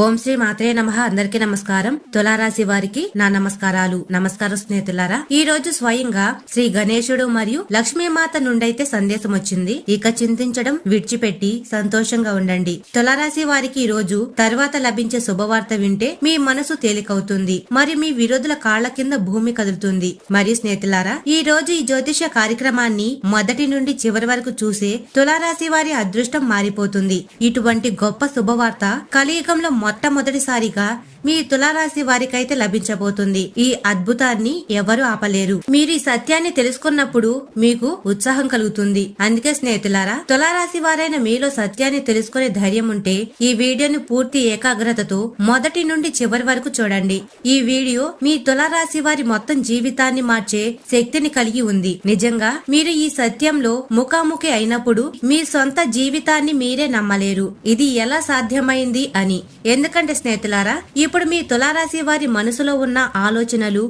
ఓం శ్రీ మాత్రే నమ. అందరికీ నమస్కారం. తులారాశి వారికి నా నమస్కారాలు. నమస్కారం స్నేహితులారా ఈ రోజు స్వయంగా శ్రీ గణేశుడు మరియు లక్ష్మీమాత నుండైతే సందేశం వచ్చింది. ఇక చింతించడం విడిచిపెట్టి సంతోషంగా ఉండండి. తులారాశి వారికి ఈ రోజు తర్వాత లభించే శుభవార్త వింటే మీ మనసు తేలికవుతుంది. మరి మీ విరోధుల కాళ్ళ కింద భూమి కదులుతుంది. మరియు స్నేహితులారా ఈ రోజు ఈ జ్యోతిష కార్యక్రమాన్ని మొదటి నుండి చివరి వరకు చూసే తులారాశి వారి అదృష్టం మారిపోతుంది. ఇటువంటి గొప్ప శుభవార్త కలియుగంలో మొట్టమొదటిసారిగా మీ తులారాశి వారికైతే లభించబోతుంది. ఈ అద్భుతాన్ని ఎవరు ఆపలేరు. మీరు ఈ సత్యాన్ని తెలుసుకున్నప్పుడు మీకు ఉత్సాహం కలుగుతుంది. అందుకే స్నేహితులారా తులారాశి వారైన మీలో సత్యాన్ని తెలుసుకునే ధైర్యం ఉంటే ఈ వీడియోను పూర్తి ఏకాగ్రతతో మొదటి నుండి చివరి వరకు చూడండి. ఈ వీడియో మీ తులారాశి వారి మొత్తం జీవితాన్ని మార్చే శక్తిని కలిగి ఉంది. నిజంగా మీరు ఈ సత్యంలో ముఖాముఖి అయినప్పుడు మీ సొంత జీవితాన్ని మీరే నమ్మలేరు. ఇది ఎలా సాధ్యమైంది అని ఎందుకంటే స్నేహితులారా ఇప్పుడు మీ తులారాశి వారి మనసులో ఉన్న ఆలోచనలు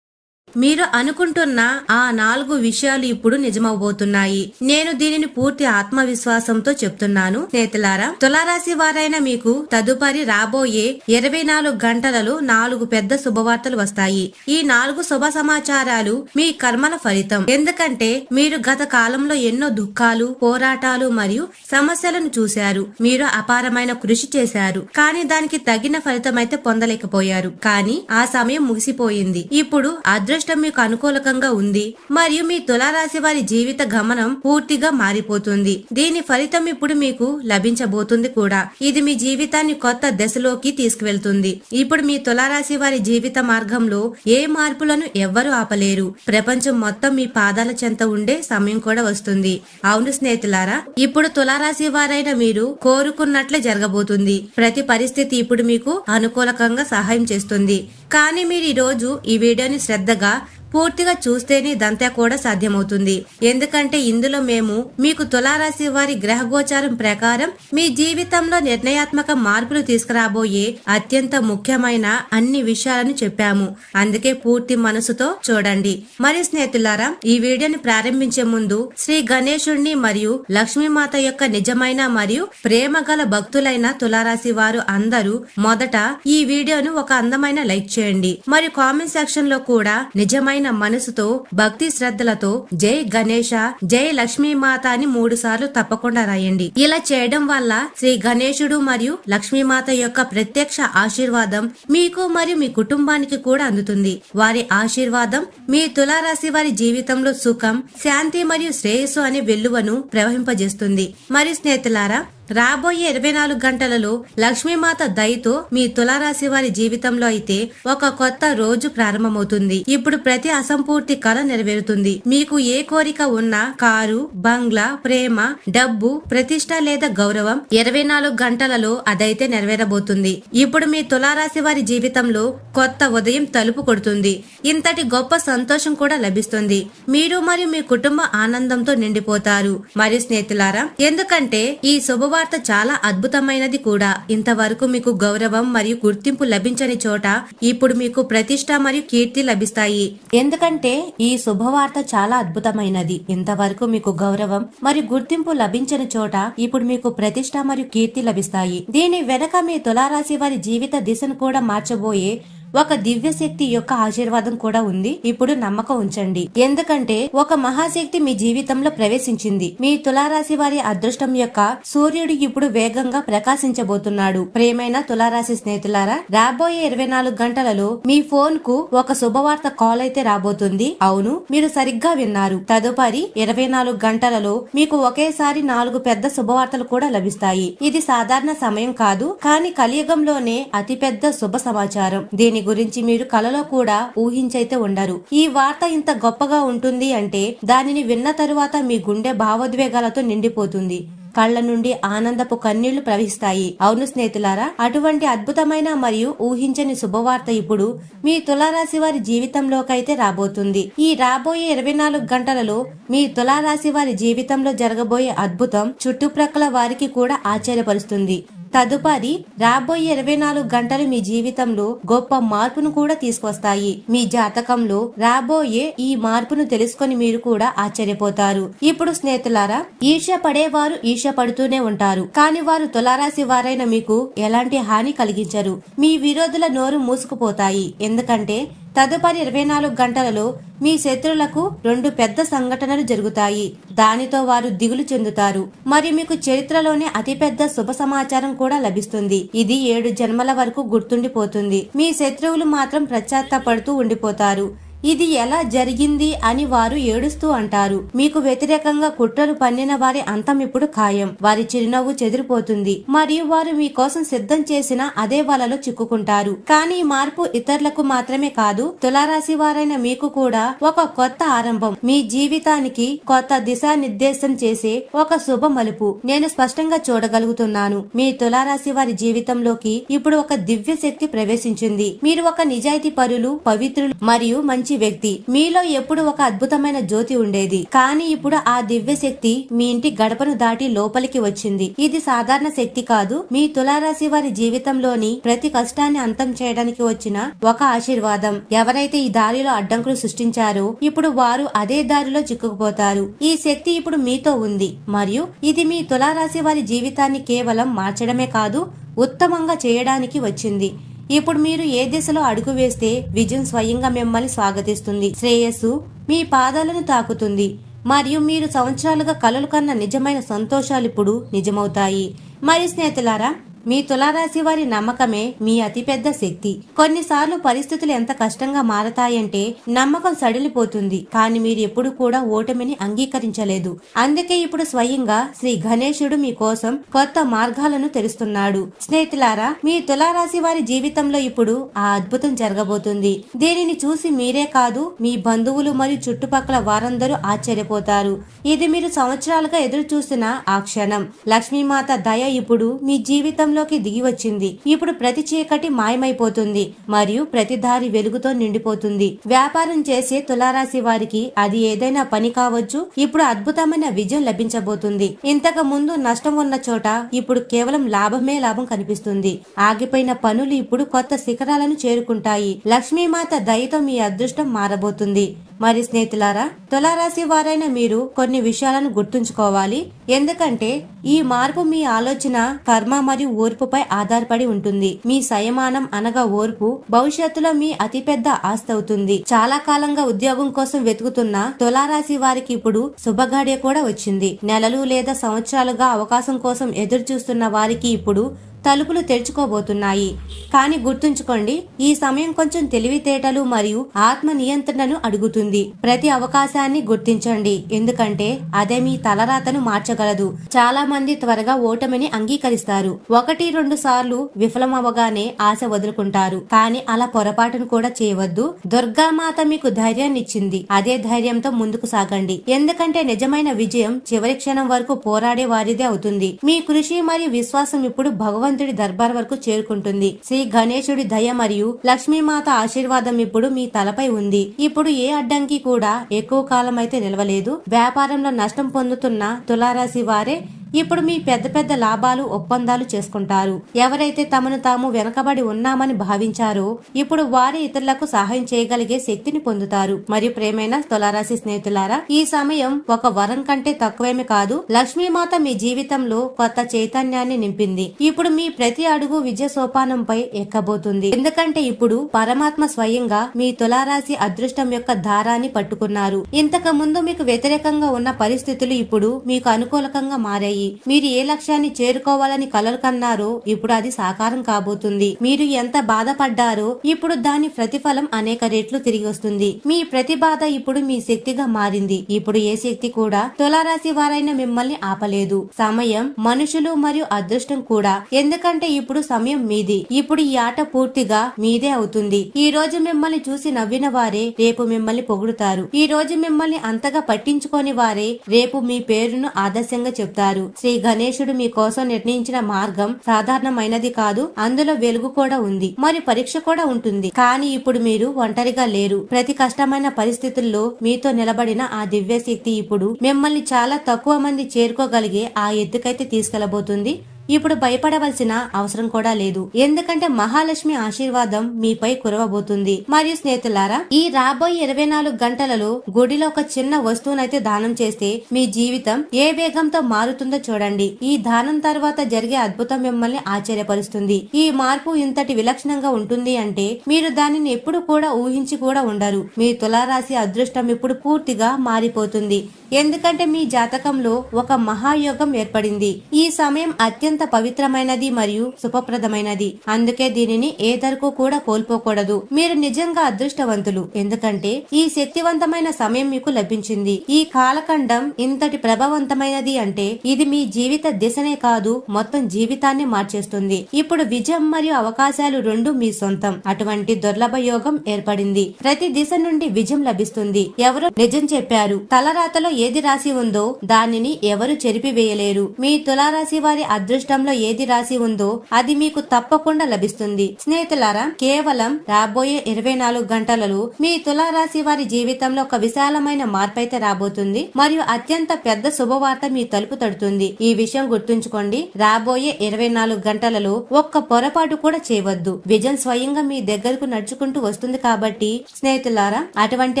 మీరు అనుకుంటున్న ఆ నాలుగు విషయాలు ఇప్పుడు నిజమవబోతున్నాయి. నేను దీనిని పూర్తి ఆత్మవిశ్వాసంతో చెప్తున్నాను. స్నేహితులారా తులారాశి వారైన మీకు తదుపరి రాబోయే ఇరవై నాలుగు గంటలలో నాలుగు పెద్ద శుభవార్తలు వస్తాయి. ఈ నాలుగు శుభ సమాచారాలు మీ కర్మల ఫలితం. ఎందుకంటే మీరు గత కాలంలో ఎన్నో దుఃఖాలు పోరాటాలు మరియు సమస్యలను చూశారు. మీరు అపారమైన కృషి చేశారు. కానీ దానికి తగిన ఫలితం అయితే పొందలేకపోయారు. కానీ ఆ సమయం ముగిసిపోయింది. ఇప్పుడు అదృష్ట మీకు అనుకూలకంగా ఉంది మరియు మీ తులారాశి వారి జీవిత గమనం పూర్తిగా మారిపోతుంది. దీని ఫలితం ఇప్పుడు మీకు లభించబోతుంది కూడా. ఇది మీ జీవితాన్ని కొత్త దశలోకి తీసుకువెళ్తుంది. ఇప్పుడు మీ తులారాశి వారి జీవిత మార్గంలో ఏ మార్పులను ఎవ్వరూ ఆపలేరు. ప్రపంచం మొత్తం మీ పాదాల చెంత ఉండే సమయం కూడా వస్తుంది. అవును స్నేహితులారా ఇప్పుడు తులారాశి వారైన మీరు కోరుకున్నట్లే జరగబోతుంది. ప్రతి పరిస్థితి ఇప్పుడు మీకు అనుకూలకంగా సహాయం చేస్తుంది. కానీ మీరు ఈ రోజు ఈ వీడియోని శ్రద్ధగా పూర్తిగా చూస్తేనే ఇదంతా కూడా సాధ్యమవుతుంది. ఎందుకంటే ఇందులో మేము మీకు తులారాశి వారి గ్రహ గోచారం ప్రకారం మీ జీవితంలో నిర్ణయాత్మక మార్పులు తీసుకురాబోయే అత్యంత ముఖ్యమైన అన్ని విషయాలను చెప్పాము. అందుకే పూర్తి మనసుతో చూడండి. మరి స్నేహితులారా ఈ వీడియోని ప్రారంభించే ముందు శ్రీ గణేశుణ్ణి మరియు లక్ష్మీమాత యొక్క నిజమైన మరియు ప్రేమ గల భక్తులైన తులారాశి వారు అందరూ మొదట ఈ వీడియోను ఒక అందమైన లైక్ చేయండి. మరి కామెంట్ సెక్షన్లో కూడా నిజమైన మనసుతో భక్తి శ్రద్ధలతో జై గణేష జై లక్ష్మీమాత అని మూడు సార్లు తప్పకుండా రాయండి. ఇలా చేయడం వల్ల శ్రీ గణేశుడు మరియు లక్ష్మీమాత యొక్క ప్రత్యక్ష ఆశీర్వాదం మీకు మరియు మీ కుటుంబానికి కూడా అందుతుంది. వారి ఆశీర్వాదం మీ తులారాశి వారి జీవితంలో సుఖం శాంతి మరియు శ్రేయస్సు అనే వెల్లువను ప్రవహింపజేస్తుంది. మరియు స్నేహితులారా రాబోయే ఇరవై నాలుగు గంటలలో లక్ష్మీమాత దయతో మీ తులారాశి వారి జీవితంలో అయితే ఒక కొత్త రోజు ప్రారంభమవుతుంది. ఇప్పుడు ప్రతి అసంపూర్తి కళ నెరవేరుతుంది. మీకు ఏ కోరిక ఉన్నా కారు బంగ్లా ప్రేమ డబ్బు ప్రతిష్ట లేదా గౌరవం ఇరవై నాలుగు గంటలలో అదైతే నెరవేరబోతుంది. ఇప్పుడు మీ తులారాశి వారి జీవితంలో కొత్త ఉదయం తలుపు కొడుతుంది. ఇంతటి గొప్ప సంతోషం కూడా లభిస్తుంది. మీరు మరియు మీ కుటుంబ ఆనందంతో నిండిపోతారు. మరియు స్నేహితులారా ఎందుకంటే ఈ శుభ శుభవార్త చాలా అద్భుతమైనది కూడా. ఇంతవరకు మీకు గౌరవం మరియు గుర్తింపు లభించని చోట ఇప్పుడు మీకు ప్రతిష్ట మరియు కీర్తి లభిస్తాయి. ఎందుకంటే ఈ శుభవార్త చాలా అద్భుతమైనది. ఇంతవరకు మీకు గౌరవం మరియు గుర్తింపు లభించని చోట ఇప్పుడు మీకు ప్రతిష్ట మరియు కీర్తి లభిస్తాయి. దీని వెనక మీ తులారాశి వారి జీవిత దిశను కూడా మార్చబోయే ఒక దివ్య శక్తి యొక్క ఆశీర్వాదం కూడా ఉంది. ఇప్పుడు నమ్మకం ఉంచండి. ఎందుకంటే ఒక మహాశక్తి మీ జీవితంలో ప్రవేశించింది. మీ తులారాశి వారి అదృష్టం యొక్క సూర్యుడు ఇప్పుడు వేగంగా ప్రకాశించబోతున్నాడు. ప్రేమైన తులారాశి స్నేహితులారా రాబోయే ఇరవై నాలుగు గంటలలో మీ ఫోన్కు ఒక శుభవార్త కాల్ అయితే రాబోతుంది. అవును మీరు సరిగ్గా విన్నారు. తదుపరి ఇరవై నాలుగు గంటలలో మీకు ఒకేసారి నాలుగు పెద్ద శుభవార్తలు కూడా లభిస్తాయి. ఇది సాధారణ సమయం కాదు కానీ కలియుగంలోనే అతిపెద్ద శుభ సమాచారం. దీని గురించి మీరు కలలో కూడా ఊహించైతే ఉండరు. ఈ వార్త ఇంత గొప్పగా ఉంటుంది అంటే దానిని విన్న తరువాత మీ గుండె భావోద్వేగాలతో నిండిపోతుంది. కళ్ళ నుండి ఆనందపు కన్నీళ్ళు ప్రవహిస్తాయి. అవును స్నేహితులారా అటువంటి అద్భుతమైన మరియు ఊహించని శుభవార్త ఇప్పుడు మీ తులారాశి వారి జీవితంలోకైతే రాబోతుంది. ఈ రాబోయే ఇరవై నాలుగు గంటలలో మీ తులారాశి వారి జీవితంలో జరగబోయే అద్భుతం చుట్టుప్రక్కల వారికి కూడా ఆశ్చర్యపరుస్తుంది. తదుపరి రాబోయే ఇరవై నాలుగు గంటలు మీ జీవితంలో గొప్ప మార్పును కూడా తీసుకొస్తాయి. మీ జాతకంలో రాబోయే ఈ మార్పును తెలుసుకొని మీరు కూడా ఆశ్చర్యపోతారు. ఇప్పుడు స్నేహితులారా ఈర్ష పడేవారు ఈర్ష పడుతూనే ఉంటారు. కానీ వారు తులారాశి వారైన మీకు ఎలాంటి హాని కలిగించరు. మీ విరోధుల నోరు మూసుకుపోతాయి. ఎందుకంటే తదుపరి ఇరవై నాలుగు గంటలలో మీ శత్రులకు రెండు పెద్ద సంఘటనలు జరుగుతాయి. దానితో వారు దిగులు చెందుతారు. మరియు మీకు చరిత్రలోనే అతిపెద్ద శుభ సమాచారం కూడా లభిస్తుంది. ఇది ఏడు జన్మల వరకు గుర్తుండిపోతుంది. మీ శత్రువులు మాత్రం పశ్చాత్తాపడుతూ ఉండిపోతారు. ఇది ఎలా జరిగింది అని వారు ఏడుస్తూ అంటారు. మీకు వ్యతిరేకంగా కుట్రలు పన్నిన వారి అంతం ఇప్పుడు ఖాయం. వారి చిరునవ్వు చెదిరిపోతుంది. మరియు వారు మీకోసం సిద్ధం చేసిన అదే వలలో చిక్కుకుంటారు. కానీ మార్పు ఇతరులకు మాత్రమే కాదు తులారాశి వారైన మీకు కూడా ఒక కొత్త ఆరంభం. మీ జీవితానికి కొత్త దిశానిర్దేశం చేసే ఒక శుభ మలుపు. నేను స్పష్టంగా చూడగలుగుతున్నాను. మీ తులారాశి వారి జీవితంలోకి ఇప్పుడు ఒక దివ్య శక్తి ప్రవేశించింది. మీరు ఒక నిజాయితీ పరులు పవిత్రులు మరియు మంచి వ్యక్తి. మీలో ఎప్పుడు ఒక అద్భుతమైన జ్యోతి ఉండేది. కానీ ఇప్పుడు ఆ దివ్య శక్తి మీ ఇంటి గడపను దాటి లోపలికి వచ్చింది. ఇది సాధారణ శక్తి కాదు. మీ తులారాశి వారి జీవితంలోని ప్రతి కష్టాన్ని అంతం చేయడానికి వచ్చిన ఒక ఆశీర్వాదం. ఎవరైతే ఈ దారిలో అడ్డంకులు సృష్టించారో ఇప్పుడు వారు అదే దారిలో చిక్కుకుపోతారు. ఈ శక్తి ఇప్పుడు మీతో ఉంది. మరియు ఇది మీ తులారాశి వారి జీవితాన్ని కేవలం మార్చడమే కాదు ఉత్తమంగా చేయడానికి వచ్చింది. ఇప్పుడు మీరు ఏ దిశలో అడుగు వేస్తే విజయం స్వయంగా మిమ్మల్ని స్వాగతిస్తుంది. శ్రేయస్సు మీ పాదాలను తాకుతుంది. మరియు మీరు సంవత్సరాలుగా కలలు కన్న నిజమైన సంతోషాలు ఇప్పుడు నిజమవుతాయి. మరి స్నేహితులారా మీ తులారాశి వారి నమ్మకమే మీ అతిపెద్ద శక్తి. కొన్నిసార్లు పరిస్థితులు ఎంత కష్టంగా మారతాయంటే నమ్మకం సడిలిపోతుంది. కానీ మీరు ఎప్పుడు కూడా ఓటమిని అంగీకరించలేదు. అందుకే ఇప్పుడు స్వయంగా శ్రీ గణేశుడు మీకోసం కొత్త మార్గాలను తెరుస్తున్నాడు. స్నేహితులారా మీ తులారాశి వారి జీవితంలో ఇప్పుడు ఆ అద్భుతం జరగబోతుంది. దీనిని చూసి మీరే కాదు మీ బంధువులు మరియు చుట్టుపక్కల వారందరూ ఆశ్చర్యపోతారు. ఇది మీరు సంవత్సరాలుగా ఎదురు చూసిన ఆ క్షణం. లక్ష్మీమాత దయ ఇప్పుడు మీ జీవితం ప్రపంచంలోకి దిగి వచ్చింది. ఇప్పుడు ప్రతి చీకటి మాయమైపోతుంది. మరియు ప్రతి దారి వెలుగుతో నిండిపోతుంది. వ్యాపారం చేసే తులారాశి వారికి అది ఏదైనా పని కావచ్చు. ఇప్పుడు అద్భుతమైన విజయం లభించబోతుంది. ఇంతకు ముందు నష్టం ఉన్న చోట ఇప్పుడు కేవలం లాభమే లాభం కనిపిస్తుంది. ఆగిపోయిన పనులు ఇప్పుడు కొత్త శిఖరాలను చేరుకుంటాయి. లక్ష్మీమాత దయతో మీ అదృష్టం మారబోతుంది. మరి స్నేహితులారా తులారాశి వారైన మీరు కొన్ని విషయాలను గుర్తుంచుకోవాలి. ఎందుకంటే ఈ మార్పు మీ ఆలోచన కర్మ మరియు ఓర్పుపై ఆధారపడి ఉంటుంది. మీ సంయమానం అనగా ఓర్పు భవిష్యత్తులో మీ అతిపెద్ద ఆస్తి అవుతుంది. చాలా కాలంగా ఉద్యోగం కోసం వెతుకుతున్న తులారాశి వారికి ఇప్పుడు శుభగాడియ కూడా వచ్చింది. నెలలు లేదా సంవత్సరాలుగా అవకాశం కోసం ఎదురు చూస్తున్న వారికి ఇప్పుడు తలుపులు తెరుచుకోబోతున్నాయి. కానీ గుర్తుంచుకోండి ఈ సమయం కొంచెం తెలివితేటలు మరియు ఆత్మ నియంత్రణను అడుగుతుంది. ప్రతి అవకాశాన్ని గుర్తించండి ఎందుకంటే అదే మీ తలరాతను మార్చగలదు. చాలా మంది త్వరగా ఓటమిని అంగీకరిస్తారు. ఒకటి రెండు సార్లు విఫలమవగానే ఆశ వదులుకుంటారు. కానీ అలా పొరపాటును కూడా చేయవద్దు. దుర్గామాత మీకు ధైర్యాన్ని ఇచ్చింది అదే ధైర్యంతో ముందుకు సాగండి. ఎందుకంటే నిజమైన విజయం చివరి క్షణం వరకు పోరాడే వారిదే అవుతుంది. మీ కృషి మరియు విశ్వాసం ఇప్పుడు భగవంతుడి దర్బార్ వరకు చేరుకుంటుంది. శ్రీ గణేశుడి దయ మరియు లక్ష్మీమాత ఆశీర్వాదం ఇప్పుడు మీ తలపై ఉంది. ఇప్పుడు ఏ అడ్డంకి కూడా ఎక్కువ కాలం అయితే నిలవలేదు. వ్యాపారంలో నష్టం పొందుతున్న తులారాశి వారే ఇప్పుడు మీ పెద్ద పెద్ద లాభాలు ఒప్పందాలు చేసుకుంటారు. ఎవరైతే తమను తాము వెనకబడి ఉన్నామని భావించారో ఇప్పుడు వారి ఇతరులకు సహాయం చేయగలిగే శక్తిని పొందుతారు. మరియు ప్రేమైన తులారాశి స్నేహితులారా ఈ సమయం ఒక వరం కంటే తక్కువేమి కాదు. లక్ష్మీమాత మీ జీవితంలో కొత్త చైతన్యాన్ని నింపింది. ఇప్పుడు మీ ప్రతి అడుగు విజయ సోపానంపై ఎక్కబోతుంది. ఎందుకంటే ఇప్పుడు పరమాత్మ స్వయంగా మీ తులారాశి అదృష్టం యొక్క దారాన్ని పట్టుకున్నారు. ఇంతకు ముందు మీకు వ్యతిరేకంగా ఉన్న పరిస్థితులు ఇప్పుడు మీకు అనుకూలకంగా మారాయి. మీరు ఏ లక్ష్యాన్ని చేరుకోవాలని కలలు కన్నారో ఇప్పుడు అది సాకారం కాబోతుంది. మీరు ఎంత బాధపడ్డారో ఇప్పుడు దాని ప్రతిఫలం అనేక రెట్లు తిరిగి వస్తుంది. మీ ప్రతి బాధ ఇప్పుడు మీ శక్తిగా మారింది. ఇప్పుడు ఏ శక్తి కూడా తులారాశి వారైన మిమ్మల్ని ఆపలేదు. సమయం మనుషులు మరియు అదృష్టం కూడా. ఎందుకంటే ఇప్పుడు సమయం మీది. ఇప్పుడు ఈ ఆట పూర్తిగా మీదే అవుతుంది. ఈ రోజు మిమ్మల్ని చూసి నవ్విన వారే రేపు మిమ్మల్ని పొగుడుతారు. ఈ రోజు మిమ్మల్ని అంతగా పట్టించుకోని వారే రేపు మీ పేరును ఆదర్శంగా చెప్తారు. శ్రీ గణేశుడు మీకోసం నిర్ణయించిన మార్గం సాధారణమైనది కాదు అందులో వెలుగు కూడా ఉంది మరి పరీక్ష కూడా ఉంటుంది. కానీ ఇప్పుడు మీరు ఒంటరిగా లేరు. ప్రతి కష్టమైన పరిస్థితుల్లో మీతో నిలబడిన ఆ దివ్య శక్తి ఇప్పుడు మిమ్మల్ని చాలా తక్కువ మంది చేరుకోగలిగే ఆ ఎత్తుకైతే తీసుకెళ్ళబోతుంది. ఇప్పుడు భయపడవలసిన అవసరం కూడా లేదు. ఎందుకంటే మహాలక్ష్మి ఆశీర్వాదం మీపై కురవబోతుంది. మరియు స్నేహితులారా ఈ రాబోయే ఇరవై నాలుగు గంటలలో గుడిలో ఒక చిన్న వస్తువునైతే దానం చేస్తే మీ జీవితం ఏ వేగంతో మారుతుందో చూడండి. ఈ దానం తర్వాత జరిగే అద్భుతం మిమ్మల్ని ఆశ్చర్యపరుస్తుంది. ఈ మార్పు ఇంతటి విలక్షణంగా ఉంటుంది అంటే మీరు దానిని ఎప్పుడు కూడా ఊహించి కూడా ఉండరు. మీ తులారాశి అదృష్టం ఇప్పుడు పూర్తిగా మారిపోతుంది. ఎందుకంటే మీ జాతకంలో ఒక మహాయోగం ఏర్పడింది. ఈ సమయం అత్యంత పవిత్రమైనది మరియు శుభప్రదమైనది. అందుకే దీనిని ఏ ధరకు కూడా కోల్పోకూడదు. మీరు నిజంగా అదృష్టవంతులు. ఎందుకంటే ఈ శక్తివంతమైన సమయం మీకు లభించింది. ఈ కాలఖండం ఇంతటి ప్రభావవంతమైనది అంటే ఇది మీ జీవిత దిశనే కాదు మొత్తం జీవితాన్ని మార్చేస్తుంది. ఇప్పుడు విజయం మరియు అవకాశాలు రెండు మీ సొంతం. అటువంటి దుర్లభ యోగం ఏర్పడింది. ప్రతి దిశ నుండి విజయం లభిస్తుంది. ఎవరు నిజం చెప్పారు. తలరాతలో ఏది రాసి ఉందో దానిని ఎవరు చెరిపివేయలేరు. మీ తులారాశి వారి అదృష్టంలో ఏది రాసి ఉందో అది మీకు తప్పకుండా లభిస్తుంది. స్నేహితులారా కేవలం రాబోయే ఇరవై నాలుగు గంటలలో మీ తులారాశి వారి జీవితంలో ఒక విశాలమైన మార్పు అయితే రాబోతుంది. మరియు అత్యంత పెద్ద శుభవార్త మీ తలుపు తడుతుంది. ఈ విషయం గుర్తుంచుకోండి రాబోయే ఇరవై నాలుగు గంటలలో ఒక్క పొరపాటు కూడా చేయవద్దు. విజయం స్వయంగా మీ దగ్గరకు నడుచుకుంటూ వస్తుంది కాబట్టి స్నేహితులారా అటువంటి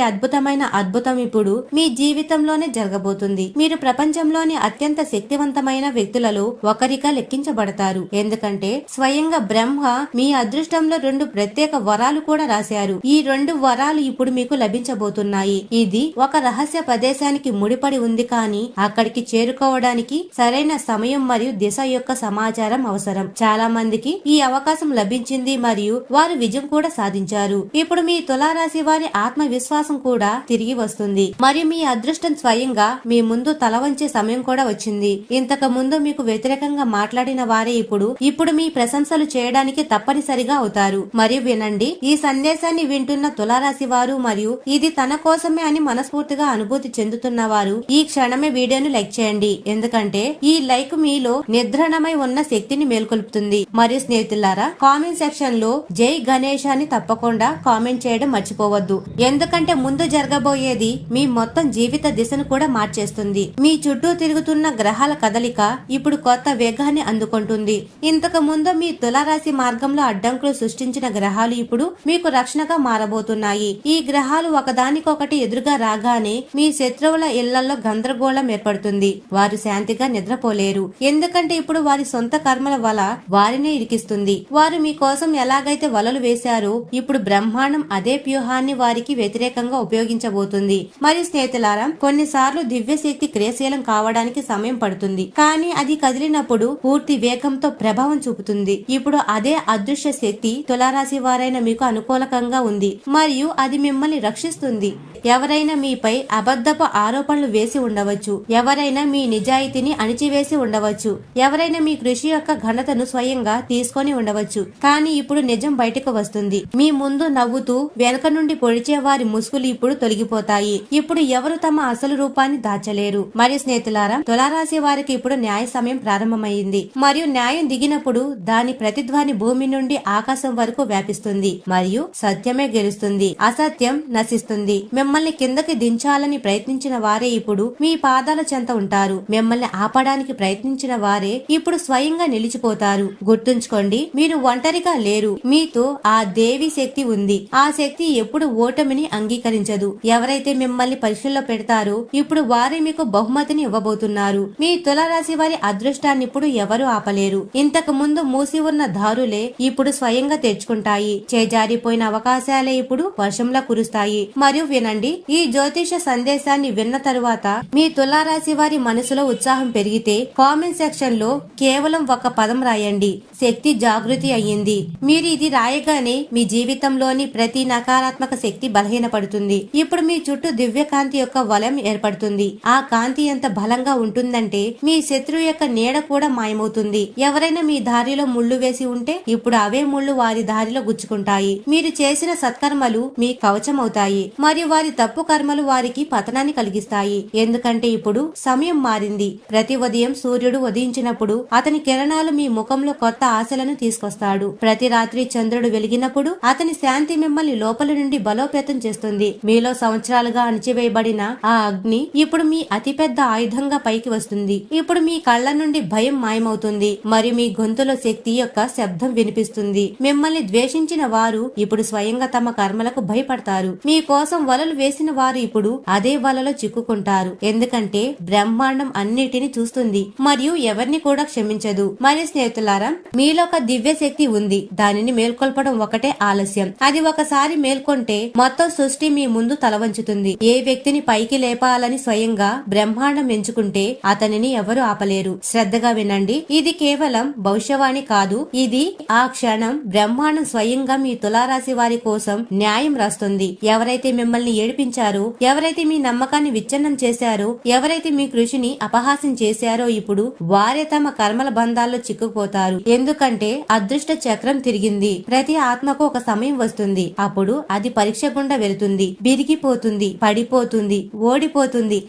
అద్భుతమైన అద్భుతం ఇప్పుడు మీ జీవితంలోనే జరగబోతుంది. మీరు ప్రపంచంలోని అత్యంత శక్తివంతమైన వ్యక్తులలో ఒకరిగా లెక్కించబడతారు. ఎందుకంటే స్వయంగా బ్రహ్మ మీ అదృష్టంలో రెండు ప్రత్యేక వరాలు కూడా రాశారు. ఈ రెండు వరాలు ఇప్పుడు మీకు లభించబోతున్నాయి. ఇది ఒక రహస్య ప్రదేశానికి ముడిపడి ఉంది కానీ అక్కడికి చేరుకోవడానికి సరైన సమయం మరియు దిశ యొక్క సమాచారం అవసరం. చాలా మందికి ఈ అవకాశం లభించింది మరియు వారు విజయం కూడా సాధించారు. ఇప్పుడు మీ తులారాశి వారి ఆత్మవిశ్వాసం కూడా తిరిగి వస్తుంది. మరియు మీ అదృష్టం స్వయంగా మీ ముందు తల వంచే సమయం కూడా వచ్చింది. ఇంతకు ముందు మీకు వ్యతిరేకంగా మాట్లాడిన వారే ఇప్పుడు ఇప్పుడు మీ ప్రశంసలు చేయడానికి తప్పనిసరిగా అవుతారు. మరియు వినండి ఈ సందేశాన్ని వింటున్న తులారాశి వారు మరియు ఇది తన కోసమే అని మనస్ఫూర్తిగా అనుభూతి చెందుతున్న వారు ఈ క్షణమే వీడియోను లైక్ చేయండి. ఎందుకంటే ఈ లైక్ మీలో నిద్రణమై ఉన్న శక్తిని మేల్కొల్పుతుంది. మరియు స్నేహితులారా కామెంట్ సెక్షన్లో జై గణేష్ అని తప్పకుండా కామెంట్ చేయడం మర్చిపోవద్దు. ఎందుకంటే ముందు జరగబోయేది మీ మొత్తం జీవిత దిశను కూడా మార్చేస్తుంది. మీ చుట్టూ తిరుగుతున్న గ్రహాల కదలిక ఇప్పుడు కొత్త వేగాన్ని అందుకుంటుంది. ఇంతకు ముందు మీ తులారాశి మార్గంలో అడ్డంకులు సృష్టించిన గ్రహాలు ఇప్పుడు మీకు రక్షణగా మారబోతున్నాయి. ఈ గ్రహాలు ఒకదానికొకటి ఎదురుగా రాగానే మీ శత్రువుల ఇళ్ళలో గందరగోళం ఏర్పడుతుంది. వారు శాంతిగా నిద్రపోలేరు. ఎందుకంటే ఇప్పుడు వారి సొంత కర్మల వల వారిని ఇరికిస్తుంది. వారు మీ కోసం ఎలాగైతే వలలు వేశారో ఇప్పుడు బ్రహ్మాండం అదే వ్యూహాన్ని వారికి వ్యతిరేకంగా ఉపయోగించబోతుంది. మరియు స్నేహితులారా కొన్నిసార్లు దివ్యశక్తి క్రియాశీలం కావడానికి సమయం పడుతుంది. కానీ అది కదిలినప్పుడు పూర్తి వేగంతో ప్రభావం చూపుతుంది. ఇప్పుడు అదే అదృశ్య శక్తి తులారాశి వారైన మీకు అనుకూలకంగా ఉంది. మరియు అది మిమ్మల్ని రక్షిస్తుంది. ఎవరైనా మీపై అబద్ధపు ఆరోపణలు వేసి ఉండవచ్చు. ఎవరైనా మీ నిజాయితీని అణిచివేసి ఉండవచ్చు. ఎవరైనా మీ కృషి యొక్క ఘనతను స్వయంగా తీసుకొని ఉండవచ్చు. కానీ ఇప్పుడు నిజం బయటకు వస్తుంది. మీ ముందు నవ్వుతూ వెనక నుండి పొడిచే వారి ముసుగులు ఇప్పుడు తొలగిపోతాయి. ఇప్పుడు ఎవరు తమ అసలు రూపాన్ని దాచలేరు. మరియు స్నేహితులారా తులారాశి వారికి ఇప్పుడు న్యాయ సమయం ప్రారంభమైంది. మరియు న్యాయం దిగినప్పుడు దాని ప్రతిధ్వని భూమి నుండి ఆకాశం వరకు వ్యాపిస్తుంది. మరియు సత్యమే గెలుస్తుంది. అసత్యం నశిస్తుంది. మిమ్మల్ని కిందకి దించాలని ప్రయత్నించిన వారే ఇప్పుడు మీ పాదాల చెంత ఉంటారు. మిమ్మల్ని ఆపడానికి ప్రయత్నించిన వారే ఇప్పుడు స్వయంగా నిలిచిపోతారు. గుర్తుంచుకోండి మీరు ఒంటరిగా లేరు. మీతో ఆ దేవి శక్తి ఉంది. ఆ శక్తి ఎప్పుడు ఓటమిని అంగీకరించదు. ఎవరైతే మిమ్మల్ని పరీక్షల్లో పెడతారో ఇప్పుడు వారే మీకు బహుమతిని ఇవ్వబోతున్నారు. మీ తులారాశి వారి అదృష్టాన్ని ఇప్పుడు ఎవరు ఆపలేరు. ఇంతకు ముందు మూసి ఉన్న దారులే ఇప్పుడు స్వయంగా తెచ్చుకుంటాయి. చేజారిపోయిన అవకాశాలే ఇప్పుడు వర్షంలా కురుస్తాయి. మరియు వినండి ఈ జ్యోతిష సందేశాన్ని విన్న తరువాత మీ తులారాశి వారి మనసులో ఉత్సాహం పెరిగితే కామెంట్ సెక్షన్లో కేవలం ఒక పదం రాయండి. శక్తి జాగృతి అయ్యింది. మీరు ఇది రాయగానే మీ జీవితంలోని ప్రతి నకారాత్మక శక్తి బలహీనపడుతుంది. ఇప్పుడు మీ చుట్టూ దివ్యకాంతి యొక్క వలయం ఏర్పడుతుంది. ఆ కాంతి ఎంత బలంగా ఉంటుందంటే మీ శత్రువు యొక్క నీడ కూడా మాయమవుతుంది. ఎవరైనా మీ దారిలో ముళ్ళు వేసి ఉంటే ఇప్పుడు అవే ముళ్ళు వారి దారిలో గుచ్చుకుంటాయి. మీరు చేసిన సత్కర్మలు మీ కవచం అవుతాయి మరియు వారి తప్పు కర్మలు వారికి పతనాన్ని కలిగిస్తాయి. ఎందుకంటే ఇప్పుడు సమయం మారింది. ప్రతి ఉదయం సూర్యుడు ఉదయించినప్పుడు అతని కిరణాలు మీ ముఖంలో కొత్త ఆశలను తీసుకొస్తాడు. ప్రతి రాత్రి చంద్రుడు వెలిగినప్పుడు అతని శాంతి మిమ్మల్ని లోపల నుండి బలోపేతం చేస్తుంది. మీలో సంవత్సరాలుగా అణిచివేయబడిన ఆ అగ్ని శక్తిని ఇప్పుడు మీ అతిపెద్ద ఆయుధంగా పైకి వస్తుంది. ఇప్పుడు మీ కళ్ళ నుండి భయం మాయమవుతుంది. మరియు మీ గొంతులో శక్తి యొక్క శబ్దం వినిపిస్తుంది. మిమ్మల్ని ద్వేషించిన వారు ఇప్పుడు స్వయంగా తమ కర్మలకు భయపడతారు. మీ కోసం వలలు వేసిన వారు ఇప్పుడు అదే వలలో చిక్కుకుంటారు. ఎందుకంటే బ్రహ్మాండం అన్నిటిని చూస్తుంది. మరియు ఎవరిని కూడా క్షమించదు. మరి స్నేహితులారా మీలో ఒక దివ్య శక్తి ఉంది. దానిని మేల్కొల్పడం ఒకటే ఆలస్యం. అది ఒకసారి మేల్కొంటే మొత్తం సృష్టి మీ ముందు తలవంచుతుంది. ఏ వ్యక్తిని పైకి లేపాలని స్వయంగా బ్రహ్మాండం ఎంచుకుంటే అతనిని ఎవరు ఆపలేరు. శ్రద్ధగా వినండి. ఇది కేవలం భవిష్యవాణి కాదు. ఇది ఆ క్షణం బ్రహ్మాండం స్వయంగా మీ తులారాశి వారి కోసం న్యాయం రాస్తుంది. ఎవరైతే మిమ్మల్ని ఏడిపించారో ఎవరైతే మీ నమ్మకాన్ని విచ్ఛిన్నం చేశారో ఎవరైతే మీ కృషిని అపహాసం చేశారో ఇప్పుడు వారే తమ కర్మల బంధాల్లో చిక్కుకుపోతారు. ఎందుకంటే అదృష్ట చక్రం తిరిగింది. ప్రతి ఆత్మకు ఒక సమయం వస్తుంది. అప్పుడు అది పరీక్ష గుండా వెళుతుంది. బిరిగిపోతుంది పడిపోతుంది ఓడిపోతుంది.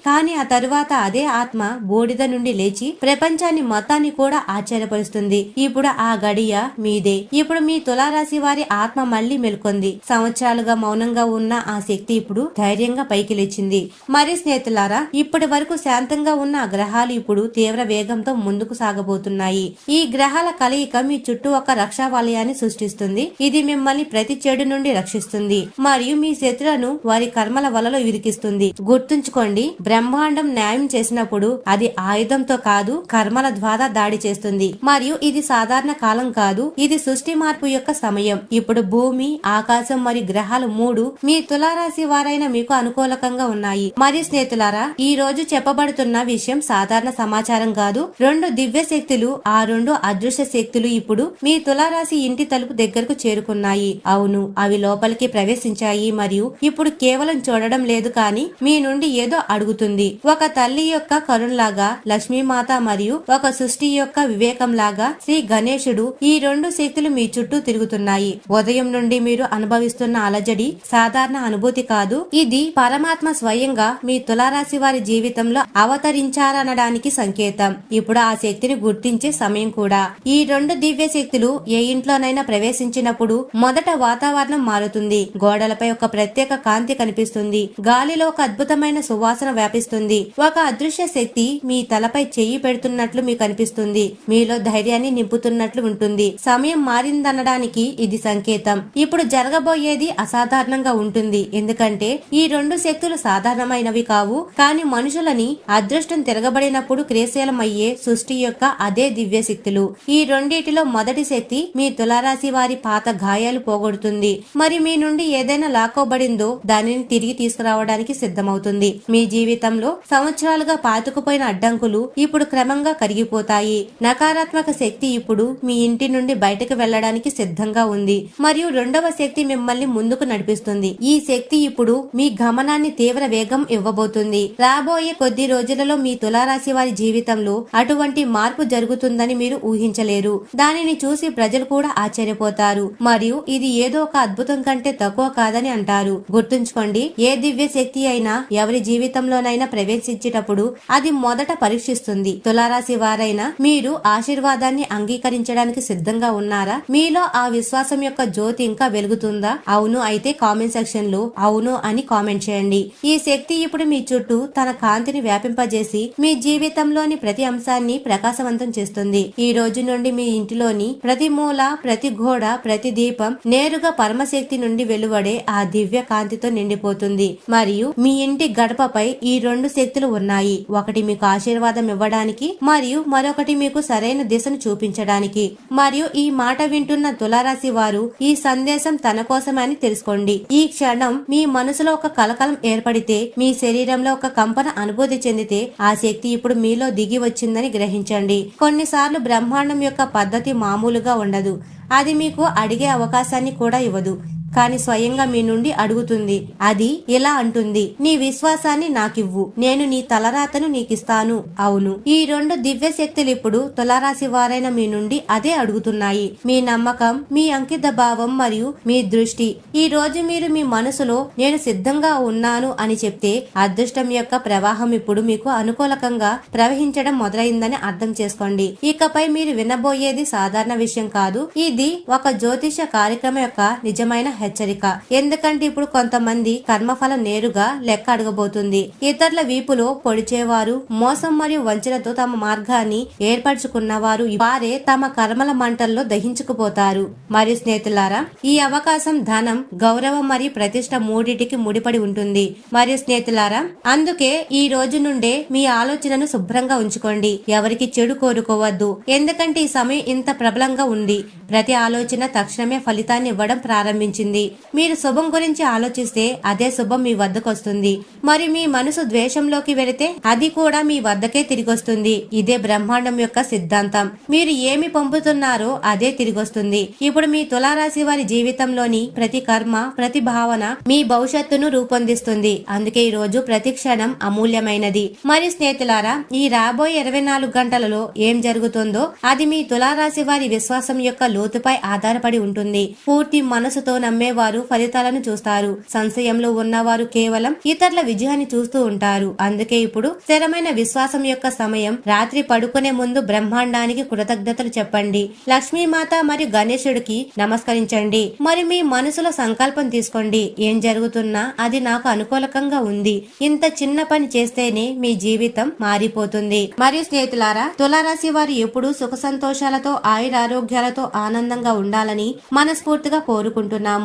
కానీ ఆ తరువాత అదే ఆత్మ బూడిద నుండి లేచి ప్రపంచాన్ని మొత్తాన్ని కూడా ఆశ్చర్యపరుస్తుంది. ఇప్పుడు ఆ గడియ మీదే. ఇప్పుడు మీ తులారాశి వారి ఆత్మ మళ్ళీ మెలుకొంది. సంవత్సరాలుగా మౌనంగా ఉన్న ఆ శక్తి ఇప్పుడు ధైర్యంగా పైకి లేచింది. మరి స్నేహితులారా ఇప్పటి వరకు శాంతంగా ఉన్న ఆ గ్రహాలు ఇప్పుడు తీవ్ర వేగంతో ముందుకు సాగబోతున్నాయి. ఈ గ్రహాల కలయిక మీ చుట్టూ ఒక రక్షా వలయాన్ని సృష్టిస్తుంది. ఇది మిమ్మల్ని ప్రతి చెడు నుండి రక్షిస్తుంది. మరియు మీ శత్రులను వారి కర్మల వలలో ఇరికిస్తుంది. గుర్తుంచుకోండి బ్రహ్మాండం న్యాయం చేసినప్పుడు అది ఆయుధంతో కాదు కర్మల ద్వారా దాడి చేస్తుంది. మరియు ఇది సాధారణ కాలం కాదు ఇది సృష్టి మార్పు యొక్క సమయం. ఇప్పుడు భూమి ఆకాశం మరియు గ్రహాలు మూడు మీ తులారాశి వారైన మీకు అనుకూలకంగా ఉన్నాయి. మరియు స్నేహితులారా ఈ రోజు చెప్పబడుతున్న విషయం సాధారణ సమాచారం కాదు. రెండు దివ్య శక్తులు ఆ రెండు అదృశ్య శక్తులు ఇప్పుడు మీ తులారాశి ఇంటి తలుపు దగ్గరకు చేరుకున్నాయి. అవును అవి లోపలికి ప్రవేశించాయి. మరియు ఇప్పుడు కేవలం చూడడం లేదు కానీ మీ నుండి ఏదో అడుగుతుంది. ఒక తల్లి యొక్క కరుణలాగా లక్ష్మీమాత మరియు ఒక సృష్టి యొక్క వివేకం లాగా శ్రీ గణేశుడు ఈ రెండు శక్తులు మీ చుట్టూ తిరుగుతున్నాయి. ఉదయం నుండి మీరు అనుభవిస్తున్న అలజడి సాధారణ అనుభూతి కాదు. ఇది పరమాత్మ స్వయంగా మీ తులారాశి వారి జీవితంలో అవతరించారనడానికి సంకేతం. ఇప్పుడు ఆ శక్తిని గుర్తించే సమయం కూడా. ఈ రెండు దివ్య శక్తులు ఏ ఇంట్లోనైనా ప్రవేశించినప్పుడు మొదట వాతావరణం మారుతుంది. గోడలపై ఒక ప్రత్యేక కాంతి కనిపిస్తుంది. గాలిలో ఒక అద్భుతమైన సువాసన వాసన వ్యాపిస్తుంది. ఒక అదృశ్య శక్తి మీ తలపై చెయ్యి పెడుతున్నట్లు మీకు అనిపిస్తుంది. మీలో ధైర్యాన్ని నింపుతున్నట్లు ఉంటుంది. సమయం మారిందనడానికి ఇది సంకేతం. ఇప్పుడు జరగబోయేది అసాధారణంగా ఉంటుంది. ఎందుకంటే ఈ రెండు శక్తులు సాధారణమైనవి కావు. కానీ మనుషులని అదృష్టం తిరగబడినప్పుడు క్రియాశీలమయ్యే సృష్టి యొక్క అదే దివ్య శక్తులు. ఈ రెండింటిలో మొదటి శక్తి మీ తులారాశి వారి పాత గాయాలు పోగొడుతుంది. మరి మీ నుండి ఏదైనా లాక్కోబడిందో దానిని తిరిగి తీసుకురావడానికి సిద్ధమవుతుంది. మీ జీవితంలో సంవత్సరాలుగా పాతుకుపోయిన అడ్డంకులు ఇప్పుడు క్రమంగా కరిగిపోతాయి. నకారాత్మక శక్తి ఇప్పుడు మీ ఇంటి నుండి బయటకు వెళ్ళడానికి సిద్ధంగా ఉంది. మరియు రెండవ శక్తి మిమ్మల్ని ముందుకు నడిపిస్తుంది. ఈ శక్తి ఇప్పుడు మీ గమనాన్ని తీవ్ర వేగం ఇవ్వబోతుంది. రాబోయే కొద్ది రోజులలో మీ తులారాశి వారి జీవితంలో అటువంటి మార్పు జరుగుతుందని మీరు ఊహించలేరు. దానిని చూసి ప్రజలు కూడా ఆశ్చర్యపోతారు. మరియు ఇది ఏదో ఒక అద్భుతం కంటే తక్కువ కాదని అంటారు. గుర్తుంచుకోండి ఏ దివ్య శక్తి అయినా ఎవరి జీవితం జీవితంలోనైనా ప్రవేశించేటప్పుడు అది మొదట పరీక్షిస్తుంది. తులారాశి వారైనా మీరు ఆశీర్వాదాన్ని అంగీకరించడానికి సిద్ధంగా ఉన్నారా? మీలో ఆ విశ్వాసం యొక్క జ్యోతి ఇంకా వెలుగుతుందా? అవును అయితే కామెంట్ సెక్షన్లో అవును అని కామెంట్ చేయండి. ఈ శక్తి ఇప్పుడు మీ చుట్టూ తన కాంతిని వ్యాపింపజేసి మీ జీవితంలోని ప్రతి అంశాన్ని ప్రకాశవంతం చేస్తుంది. ఈ రోజు నుండి మీ ఇంటిలోని ప్రతి మూల ప్రతి గోడ ప్రతి దీపం నేరుగా పరమశక్తి నుండి వెలువడే ఆ దివ్య కాంతితో నిండిపోతుంది. మరియు మీ ఇంటి గడప పై ఈ రెండు శక్తులు ఉన్నాయి. ఒకటి మీకు ఆశీర్వాదం ఇవ్వడానికి మరియు మరొకటి మీకు సరైన దిశను చూపించడానికి. మరియు ఈ మాట వింటున్న తులారాశి వారు ఈ సందేశం తన కోసమని తెలుసుకోండి. ఈ క్షణం మీ మనసులో ఒక కలకలం ఏర్పడితే మీ శరీరంలో ఒక కంపన అనుభూతి చెందితే ఆ శక్తి ఇప్పుడు మీలో దిగి వచ్చిందని గ్రహించండి. కొన్నిసార్లు బ్రహ్మాండం యొక్క పద్ధతి మామూలుగా ఉండదు. అది మీకు అడిగే అవకాశాన్ని కూడా ఇవ్వదు. కానీ స్వయంగా మీ నుండి అడుగుతుంది. అది ఇలా అంటుంది? నీ విశ్వాసాన్ని నాకివ్వు. నేను నీ తలరాతను నీకిస్తాను. అవును. ఈ రెండు దివ్య శక్తులు ఇప్పుడు తులారాశి వారైన మీ నుండి అదే అడుగుతున్నాయి. మీ నమ్మకం మీ అంకిత భావం మరియు మీ దృష్టి. ఈ రోజు మీరు మీ మనసులో నేను సిద్ధంగా ఉన్నాను అని చెప్తే అదృష్టం యొక్క ప్రవాహం ఇప్పుడు మీకు అనుకూలకంగా ప్రవహించడం మొదలైందని అర్థం చేసుకోండి. ఇకపై మీరు వినబోయేది సాధారణ విషయం కాదు. ఇది ఒక జ్యోతిష కార్యక్రమం యొక్క నిజమైన హెచ్చరిక. ఎందుకంటే ఇప్పుడు కొంతమంది కర్మఫలం నేరుగా లెక్క అడగబోతుంది. ఇతరుల వీపులో పొడిచేవారు మోసం మరియు వంచనతో తమ మార్గాన్ని ఏర్పరచుకున్నవారు వారే తమ కర్మల మంటల్లో దహించుకుపోతారు. మరియు స్నేహితులారా ఈ అవకాశం ధనం గౌరవం మరియు ప్రతిష్ట మూడిటికి ముడిపడి ఉంటుంది. మరియు స్నేహితులారా అందుకే ఈ రోజు నుండే మీ ఆలోచనను శుభ్రంగా ఉంచుకోండి. ఎవరికి చెడు కోరుకోవద్దు. ఎందుకంటే ఈ సమయం ఇంత ప్రబలంగా ఉంది. ప్రతి ఆలోచన తక్షణమే ఫలితాన్ని ఇవ్వడం ప్రారంభించింది. మీరు శుభం గురించి ఆలోచిస్తే అదే శుభం మీ వద్దకు వస్తుంది. మరి మీ మనసు ద్వేషంలోకి వెళితే అది కూడా మీ వద్దకే తిరిగి వస్తుంది. ఇదే బ్రహ్మాండం యొక్క సిద్ధాంతం. మీరు ఏమి పంపుతున్నారో అదే తిరిగి వస్తుంది. ఇప్పుడు మీ తులారాశి వారి జీవితంలోని ప్రతి కర్మ ప్రతి భావన మీ భవిష్యత్తును రూపొందిస్తుంది. అందుకే ఈ రోజు ప్రతి క్షణం అమూల్యమైనది. మరి స్నేహితులారా ఈ రాబోయే ఇరవై నాలుగు గంటలలో ఏం జరుగుతుందో అది మీ తులారాశి వారి విశ్వాసం యొక్క లోతుపై ఆధారపడి ఉంటుంది. పూర్తి మనసుతో నమ్మేవారు ఫలితాలను చూస్తారు. సంశయంలో ఉన్నవారు కేవలం ఇతరుల విజయాన్ని చూస్తూ ఉంటారు. అందుకే ఇప్పుడు స్థిరమైన విశ్వాసం యొక్క సమయం. రాత్రి పడుకునే ముందు బ్రహ్మాండానికి కృతజ్ఞతలు చెప్పండి. లక్ష్మీమాత మరియు గణేశుడికి నమస్కరించండి. మరి మీ మనసులో సంకల్పం తీసుకోండి. ఏం జరుగుతున్నా అది నాకు అనుకూలకంగా ఉంది. ఇంత చిన్న పని చేస్తేనే మీ జీవితం మారిపోతుంది. మరియు స్నేహితులారా తులారాశి వారు ఎప్పుడూ సుఖ సంతోషాలతో ఆయురారోగ్యాలతో ఆనందంగా ఉండాలని మనస్ఫూర్తిగా కోరుకుంటున్నాము.